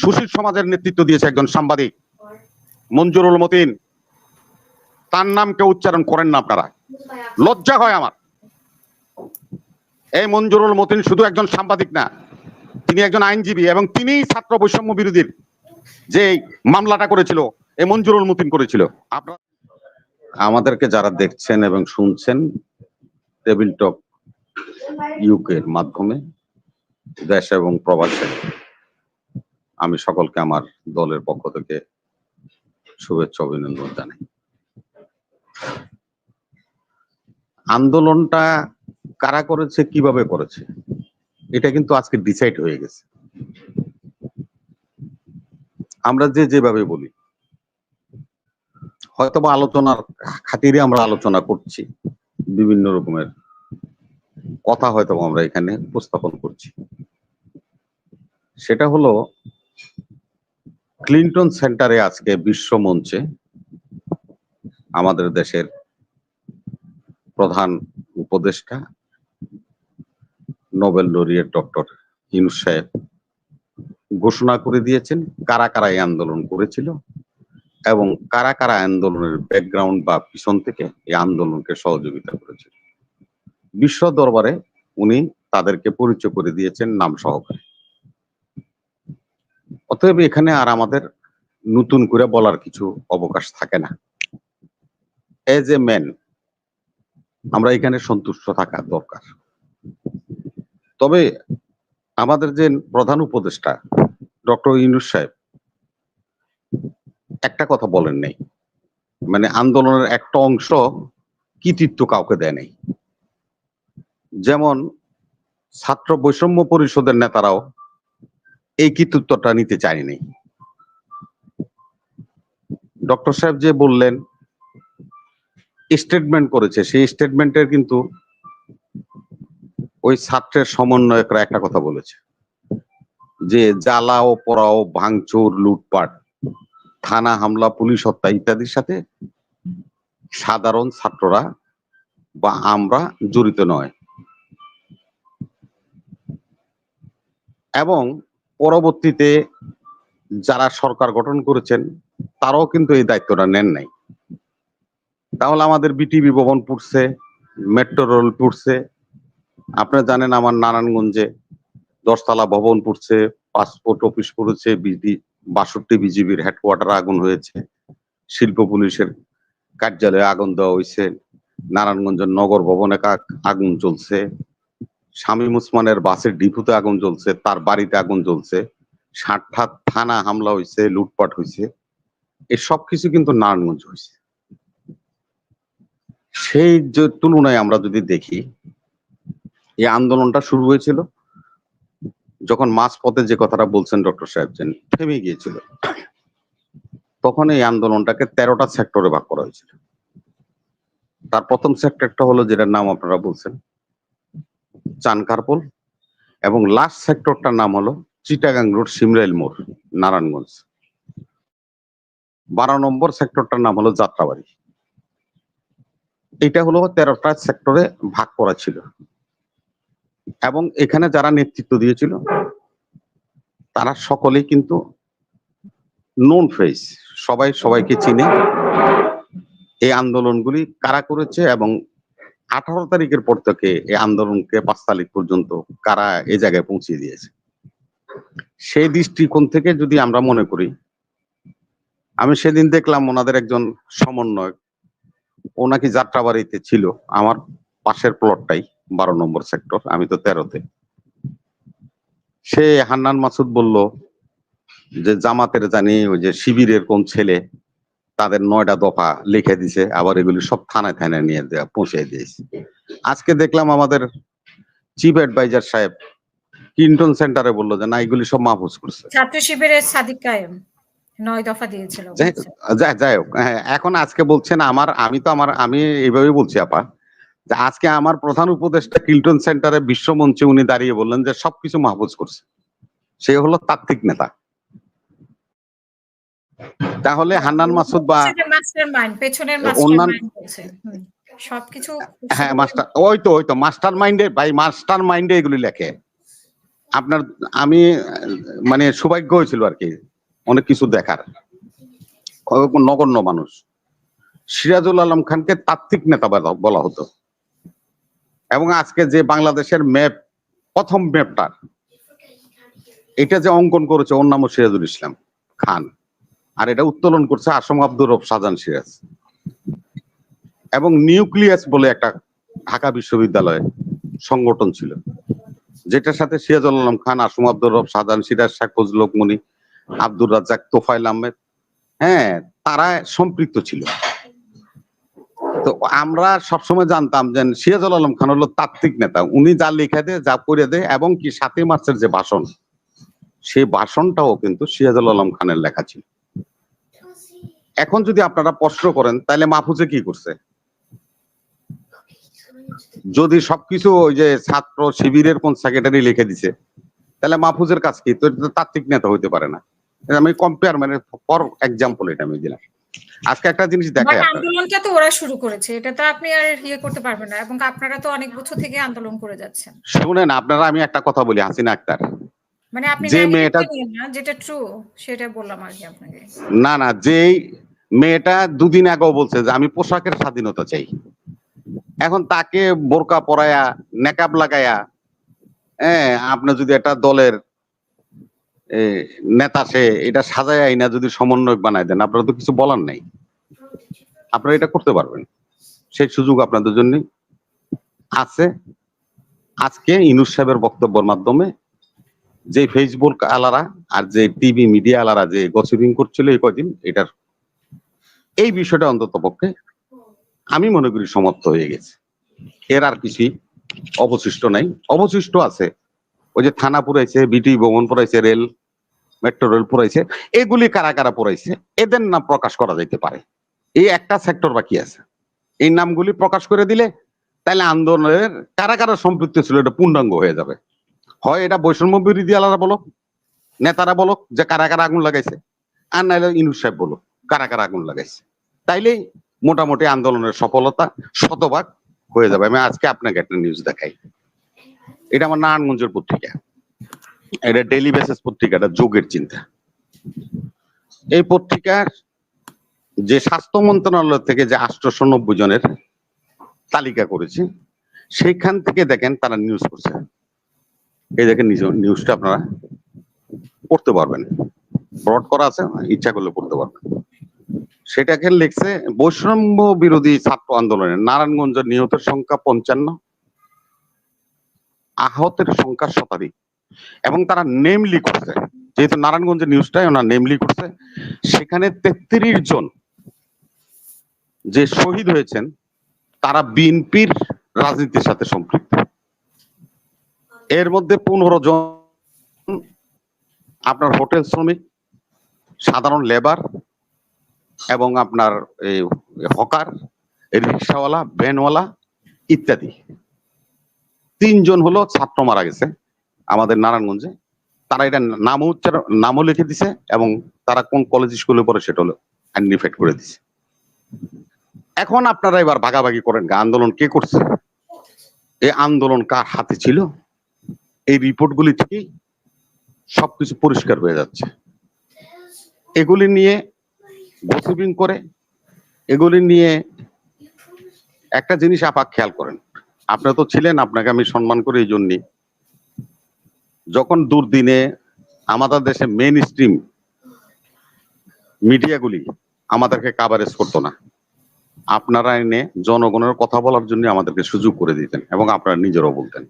সুশীল সমাজের নেতৃত্ব দিয়েছে একজন সাংবাদিক, মঞ্জুরুল মতিন। তার নাম কেউ উচ্চারণ করেন না আপনারা। লজ্জা হয় আমার। এই মঞ্জুরুল মতিন শুধু একজন সাংবাদিক না, তিনি একজন আইনজীবী এবং তিনি ছাত্র বৈষম্য বিরোধীর যে মামলাটা করেছিল, এই মঞ্জুরুল মতিন করেছিল। আপনারা আমাদেরকে যারা দেখছেন এবং শুনছেন, টেবিল টক ইউকের মাধ্যমে দেশ এবং প্রবাসে আমি সকলকে আমার দলের পক্ষ থেকে শুভেচ্ছা, অভিনন্দন জানাই। আন্দোলনটা কারা করেছে, কীভাবে করেছে, এটা কিন্তু আজকে ডিসাইড হয়ে গেছে। আমরা যে যেভাবে বলি হয়তো বা আলোচনার খাতিরে আমরা আলোচনা করছি, বিভিন্ন রকমের কথা হয়তো আমরা এখানে উপস্থাপন করছি। সেটা হলো ক্লিন্টন সেন্টারে আজকে বিশ্ব মঞ্চে আমাদের দেশের প্রধান উপদেষ্টা, নোবেল লরিয়েট ডক্টর ইনুস সাহেব ঘোষণা করে দিয়েছেন কারা কারা এই আন্দোলন করেছিল এবং কারা কারা আন্দোলনের ব্যাকগ্রাউন্ড বা পিছন থেকে এই আন্দোলনকে সহযোগিতা করেছিল। বিশ্ব দরবারে উনি তাদেরকে পরিচয় করে দিয়েছেন নাম সহকারে। অতএব এখানে আর আমাদের নতুন করে বলার কিছু অবকাশ থাকে না। এজ এ ম্যান আমরা এখানে সন্তুষ্ট থাকা দরকার। তবে আমাদের যে প্রধান উপদেষ্টা, ডক্টর ইনুস সাহেব, একটা কথা বলেন নাই। মানে আন্দোলনের একটা অংশ কৃতিত্ব কাউকে দেয় নাই। যেমন ছাত্র বৈষম্য পরিষদের নেতারাও এই কৃতিত্বটা নিতে চায়নি ডক্টর সাহেব যে বললেন স্টেটমেন্ট করেছে, সেই স্টেটমেন্টের কিন্তু ওই ছাত্রের সমন্বয়করা একটা কথা বলেছে। যে জ্বালাও, পোড়াও, ভাঙচুর, লুটপাট, থানা, হামলা, পুলিশ হত্যা ইত্যাদির সাথে সাধারণ ছাত্ররা বা আমরা জড়িত নয়। এবং পরবর্তীতে যারা সরকার গঠন করেছেন, তারাও কিন্তু এই দায়িত্বটা নেন নাই। তাহলে আমাদের বিটিভি ভবন পুড়ছে, মেট্রো রেল পুড়ছে, আপনারা জানেন আমার নারায়ণগঞ্জে দশতলা ভবন পুড়ছে, পাসপোর্ট অফিস পড়েছে, বিডি বাষট্টি বিজিবির হেডকোয়ার্টার আগুন হয়েছে, শিল্প পুলিশের কার্যালয়ে আগুন দেওয়া হয়েছে, নারায়ণগঞ্জের নগর ভবনে আগুন চলছে শামীম উসমানের বাসের ডিপুতে আগুন জ্বলছে, তার বাড়িতে আগুন জ্বলছে ষাটটা থানা হামলা হয়েছে লুটপাট হয়েছে এই সব কিছু কিন্তু নারায়ণগঞ্জ হয়েছে সেই যে তুলনায় আমরা যদি দেখি, এই আন্দোলনটা শুরু হয়েছিল যখন মাঝ পথে যে কথাটা বলছেন ডক্টর সাহেব যেন থেমে গিয়েছিল তখন এই আন্দোলনটাকে তেরোটা সেক্টরে ভাগ করা হয়েছিল। তার প্রথম সেক্টরটা হলো যেটার নাম আপনারা বলছেন চানকারপোল এবং লাস্ট সেক্টরটার নাম হলো চিটাগাং রোড, সিমরাইল মোড়, নারায়ণগঞ্জ। বারো নম্বর সেক্টরটার নাম হলো যাত্রাবাড়ি। এটা হলো তেরোটা সেক্টরে ভাগ করা ছিল। এবং এখানে যারা নেতৃত্ব দিয়েছিল, তারা সকলেই কিন্তু নোন ফেস সবাই সবাইকে চিনে। এই আন্দোলনগুলি কারা করেছে এবং আঠারো তারিখের পর থেকে এই আন্দোলনকে পাঁচ তারিখ পর্যন্ত কারা এই জায়গায় পৌঁছে দিয়েছে? সেই দৃষ্টিকোণ থেকে যদি আমরা মনে করি, আমি সেদিন দেখলাম ওনাদের একজন সমন্বয়ক, ও নাকি যাত্রাবাড়িতে ছিল, আমার পাশের প্লটটাই বারো নম্বর সেক্টর আমি তো তেরোতে। সে হান্নান মাসুদ বলল যে, জামাতের জানি ওই যে শিবিরের কোন ছেলে তাদের নয়টা দফা লিখে দিছে আবার এগুলি সব থানায় থানায় নিয়ে পৌঁছে দিয়েছে। আজকে দেখলাম আমাদের চিফ অ্যাডভাইজার সাহেব কিন্টন সেন্টারে বলল যে না এগুলি সব মাহফুজ করছে। ছাত্র শিবিরের সাদিক কায়েম নয় দফা দিয়েছিল যাই যাই- যাই হোক হ্যাঁ, এখন আজকে বলছেন আমার আমি তো আমার আমি এইভাবে বলছি আপা যে আজকে আমার প্রধান উপদেষ্টা কিল্টন সেন্টারে বিশ্বমঞ্চে উনি দাঁড়িয়ে বললেন যে সবকিছু মাহফুজ করছে। সে হলো তাত্ত্বিক নেতা। তাহলে হান্নান মাসুদ বা অন্যান্য- সবকিছু হ্যাঁ মাস্টার ওই তো ওই তো মাস্টার মাইন্ডে ভাই মাস্টার মাইন্ডে এগুলি লেখে। আপনার আমি মানে সৌভাগ্য হয়েছিল আর কি অনেক কিছু দেখার। নগণ্য মানুষ। সিরাজুল আলম খানকে তাত্ত্বিক নেতা বলা- বলা হতো। এবং আজকে যে বাংলাদেশের ম্যাপ প্রথম ম্যাপটা এটা যে অঙ্কন করেছে ওর নামও সিরাজুল ইসলাম খান। আর এটা উত্তোলন করছে আসম আব্দুর রব শাহজান সিরাজ। এবং নিউক্লিয়াস বলে একটা ঢাকা বিশ্ববিদ্যালয়ে সংগঠন ছিল। যেটার সাথে সিরাজুল আলম খান, আসম আব্দুর রব শাহজাহান সিরাজ ফজলুল হক আব্দুর রাজ্জাক তোফাইল আহমেদ হ্যাঁ তারা সম্পৃক্ত ছিল। তো আমরা সবসময় জানতাম যে সিরাজুল আলম খান হলো তাত্ত্বিক নেতা। উনি যা লিখে দেয়, যা করে দেয়, এবং কি সাতই মার্চের যে ভাষণ, সেই ভাষণটাও কিন্তু সিরাজুল আলম খানের লেখা ছিল। এখন যদি আপনারা প্রশ্ন করেন তাহলে মাহফুজে কি করছে? যদি সবকিছু ওই যে ছাত্র শিবিরের কোন সেক্রেটারি লিখে দিছে তাহলে মাহফুজের কাজ কি? তো তাত্ত্বিক নেতা হইতে পারে না। আমি কম্পেয়ার মানে ফর এক্সাম্পল এটা আমি দিলাম। আজকে একটা জিনিস আপনার। আন্দোলনটা তো ওরা শুরু করেছে এটা তো আপনি আর ইয়ে করতে পারবেন না। এবং আপনারা তো অনেক বছর থেকে আন্দোলন করে যাচ্ছেন। শুনেন আপনারা আমি একটা কথা বলি হাসিনা আক্তার। মানে আপনি যে মেয়েটা- যেটা ট্রু সেটা বললাম আর কি আপনাকে। না না যেই মেয়েটা দুদিন আগেও বলছে যে আমি পোশাকের স্বাধীনতা চাই। এখন তাকে বোরকা পরায়া নেকাব লাগায়া হ্যাঁ আপনি যদি একটা দলের নেতা সে এটা সাজায় আইনা যদি সমন্বয়ক বানায় দেন আপনারা তো কিছু বলার নাই। আপনারা এটা করতে পারবেন। সেই সুযোগ আপনাদের জন্য আছে। আজকে ইনুস সাহেবের বক্তব্যের মাধ্যমে যে ফেসবুক আলারা আর যে টিভি মিডিয়া আলারা যে গসিপিং করছিল এই কয়দিন এটার এই বিষয়টা অন্তত পক্ষে আমি মনে করি সমাপ্ত হয়ে গেছে। এর আর কিছুই অবশিষ্ট নাই। অবশিষ্ট আছে। ওই যে থানা পুরাইছে বিটি ভবন পুরাইছে, রেল মেট্রো রেল পুরাইছে, এগুলি কারা কারা পুরাইছে, এদের নাম প্রকাশ করা যাইতে পারে। এই একটা সেক্টর বাকি আছে। এই নামগুলি প্রকাশ করে দিলে তাহলে আন্দোলনের কারা কারা সম্পৃক্ত ছিল, এটা পূর্ণাঙ্গ হয়ে যাবে। হয় এটা বৈষম্য বিরোধী আলাদা বলো, নেতারা বলো যে কারা কারা আগুন লাগাইছে, আর নাহলে ইনু সাহেব বলো কারা কারা আগুন লাগাইছে। তাইলেই মোটামুটি আন্দোলনের সফলতা শতভাগ হয়ে যাবে। আমি আজকে আপনাকে একটা নিউজ দেখাই। এটা আমার নারায়ণগঞ্জের পত্রিকা। এটা ডেইলি বেসিস পত্রিকাটা যোগের চিন্তা। এই পত্রিকার যে স্বাস্থ্য মন্ত্রণালয় থেকে যে আটশোশো জনের তালিকা করেছে, সেইখান থেকে দেখেন তারা নিউজ করছে। এই দেখেন নিউজটা আপনারা পড়তে পারবেন। ব্রড করা আছে, ইচ্ছা করলে পড়তে পারবেন। সেটাকে লিখছে বৈষম্য বিরোধী ছাত্র আন্দোলনে। নারায়ণগঞ্জের নিহতের সংখ্যা পঞ্চান্ন, আহতের সংখ্যা শতাধিক। এবং তারা নেমলি করছে। যেহেতু নারায়ণগঞ্জের নিউজটাই ওনার নেমলি করছে, সেখানে তেত্রিশ জন যে শহীদ হয়েছেন, তারা বিএনপির রাজনীতির সাথে সম্পৃক্ত। এর মধ্যে পনেরো জন আপনার হোটেল শ্রমিক, সাধারণ লেবার এবং আপনার হকার, রিক্সাওয়ালা, ভ্যানওয়ালা ইত্যাদি। তিনজন হলো ছাত্র মারা গেছে আমাদের নারায়ণগঞ্জে। তারা এটা নামও উচ্চারণ নামও লিখে দিছে এবং তারা কোন কলেজ স্কুলে পড়ে সেটা হলো আইডেন্টিফাইড করে দিছে। এখন আপনারা এবার ভাগাভাগি করেন আন্দোলন কে করছে? এই আন্দোলন কার হাতে ছিল? এই রিপোর্টগুলি থেকেই সবকিছু পরিষ্কার হয়ে যাচ্ছে। এগুলি নিয়ে গসিপিং করে, এগুলি নিয়ে একটা জিনিস আপাক খেয়াল করেন। আপনারা তো ছিলেন, আপনাকে আমি সম্মান করি এই জন্যে। যখন দুর্দিনে আমাদের দেশে মেন স্ট্রিম মিডিয়াগুলি আমাদেরকে কাভারেজ করতো না, আপনারা এনে জনগণের কথা বলার জন্য আমাদেরকে সুযোগ করে দিতেন এবং আপনারা নিজেরাও বলতেন।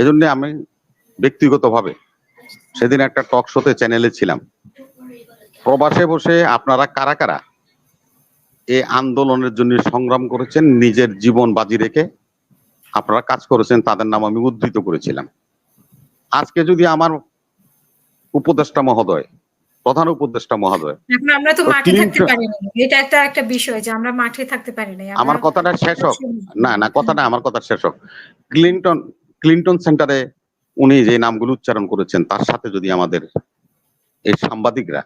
এজন্য আমি ব্যক্তিগতভাবে। সেদিন একটা টক শোতে চ্যানেলে ছিলাম। প্রবাসে বসে আপনারা কারা কারা এই আন্দোলনের জন্য সংগ্রাম করেছেন নিজের জীবন বাজি রেখে আপনারা কাজ করেছেন তাদের নাম আমি উদ্ধৃত করেছিলাম। আজকে যদি আমার উপদেষ্টা মহোদয় প্রধান উপদেষ্টা মহোদয় আমরা তো তো মাঠে থাকতে পারি এটা একটা একটা বিষয় যে আমরা মাঠে থাকতে পারি না। আমার কথাটা শেষ হোক। না না কথাটা আমার কথা শেষ হোক। ক্লিনটন ক্লিনটন সেন্টারে উনি যে নামগুলো উচ্চারণ করেছেন, তার সাথে যদি আমাদের এই সাংবাদিকরা,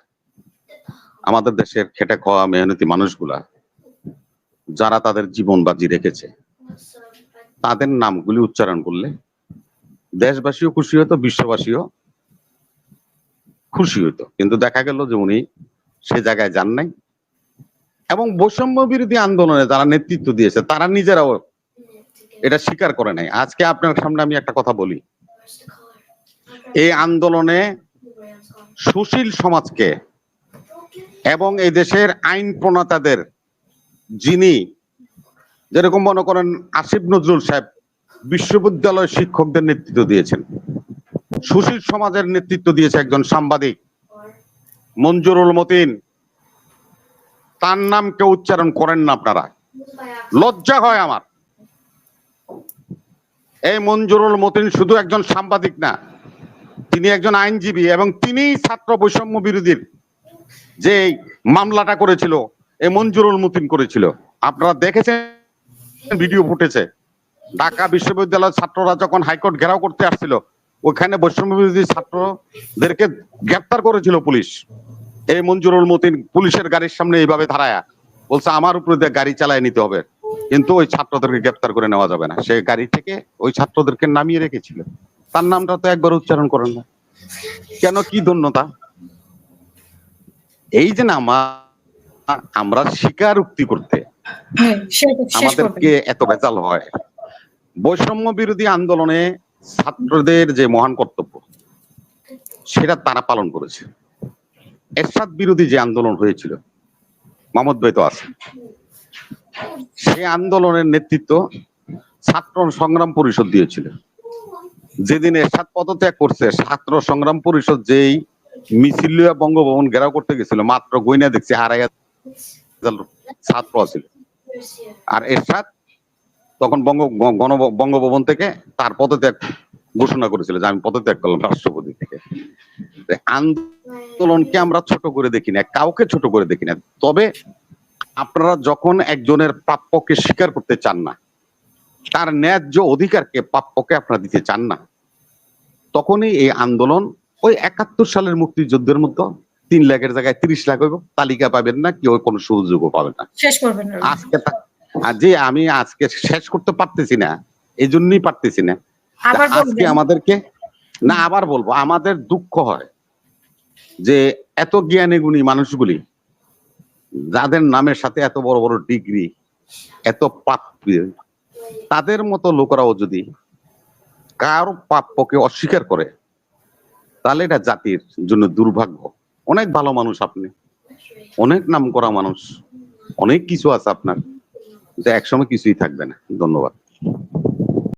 আমাদের দেশের খেটে খাওয়া মেহনতি মানুষগুলা, যারা তাদের জীবন বাজি রেখেছে, তাদের নামগুলি উচ্চারণ করলে দেশবাসীও খুশি হতো, বিশ্ববাসীও খুশি হতো। কিন্তু দেখা গেল যে উনি সে জায়গায় যান নাই এবং বৈষম্য বিরোধী আন্দোলনে যারা নেতৃত্ব দিয়েছে, তারা নিজেরাও এটা স্বীকার করে নাই। আজকে আপনার সামনে আমি একটা কথা বলি। এই আন্দোলনে সুশীল সমাজকে এবং এই দেশের আইন প্রণেতাদের যিনি যেরকম মনে করেন আসিফ নজরুল সাহেব বিশ্ববিদ্যালয় শিক্ষকদের নেতৃত্ব দিয়েছেন। সুশীল সমাজের নেতৃত্ব দিয়েছে একজন সাংবাদিক, মঞ্জুরুল মতিন। তার নাম কেউ উচ্চারণ করেন না আপনারা। লজ্জা হয় আমার। এই মঞ্জুরুল মতিন শুধু একজন সাংবাদিক না, তিনি একজন আইনজীবী এবং তিনি ছাত্র বৈষম্য বিরোধীর যে মামলাটা করেছিল এই মঞ্জুরুল মতিন করেছিল। আপনারা দেখেছেন ভিডিও ফুটেছে, ঢাকা বিশ্ববিদ্যালয়ের ছাত্ররা যখন হাইকোর্ট ঘেরাও করতে আসছিল, ওখানে বৈষম্য বিরোধী ছাত্রদেরকে গ্রেপ্তার করেছিল পুলিশ। এই মঞ্জুরুল মতিন পুলিশের গাড়ির সামনে এইভাবে ধারায়া বলছে, আমার উপরে গাড়ি চালায় নিতে হবে। কিন্তু ওই ছাত্রদেরকে গ্রেপ্তার করে নেওয়া যাবে না। সে গাড়ি থেকে ওই ছাত্রদেরকে নামিয়ে রেখেছিল। তার নামটা তো একবার উচ্চারণ করেন না। কেন? কি ধন্যতা এই যে না আমা- আমরা স্বীকারোক্তি করতে হ্যাঁ, আমাদেরকে এত ভেজাল হয়। বৈষম্য বিরোধী আন্দোলনে ছাত্রদের যে মহান কর্তব্য সেটা তারা পালন করেছে। এরশাদ বিরোধী যে আন্দোলন হয়েছিল মোহাম্মদ ভাই তো আছে সেই আন্দোলনের নেতৃত্ব ছাত্র সংগ্রাম পরিষদ দিয়েছিল। যেদিন এরশাদ পদত্যাগ করছে, ছাত্র সংগ্রাম পরিষদ যেই মিছিল বঙ্গভবন ঘেরাও করতে গেছিল, মাত্র গইনা দেখছি হাজার ছাত্র আছিল। আর এরশাদ তখন বঙ্গ, গণ, বঙ্গভবন থেকে তার পদত্যাগ ঘোষণা করেছিল যে আমি পদত্যাগ করলাম রাষ্ট্রপতি থেকে। আন্দোলনকে আমরা ছোট করে দেখি না কাউকে ছোট করে দেখি না তবে আপনারা যখন একজনের প্রাপ্যকে স্বীকার করতে চান না তার ন্যায্য অধিকারকে প্রাপ্যকে আপনারা দিতে চান না তখনই এই আন্দোলন ওই একাত্তর সালের মুক্তিযুদ্ধের মতো তিন লাখের জায়গায় তিরিশ লাখ হইব তালিকা পাবেন না কেউ কোনো সুযোগও পাবেন না। শেষ করবেন রবি। আজকে আর যে আমি আজকে শেষ করতে পারতেছি না এই জন্যই পারতেছি না। আজকে আমাদেরকে না আবার বলব আমাদের দুঃখ হয় যে এত জ্ঞানী গুণী মানুষগুলি যাদের নামের সাথে এত বড় বড় ডিগ্রি এত প্রাপ্য তাদের মতো লোকরাও যদি কার প্রাপ্যকে অস্বীকার করে, তাহলে এটা জাতির জন্য দুর্ভাগ্য। অনেক ভালো মানুষ আপনি, অনেক নাম করা মানুষ, অনেক কিছু আছে আপনার এক একসময় কিছুই থাকবে না। ধন্যবাদ।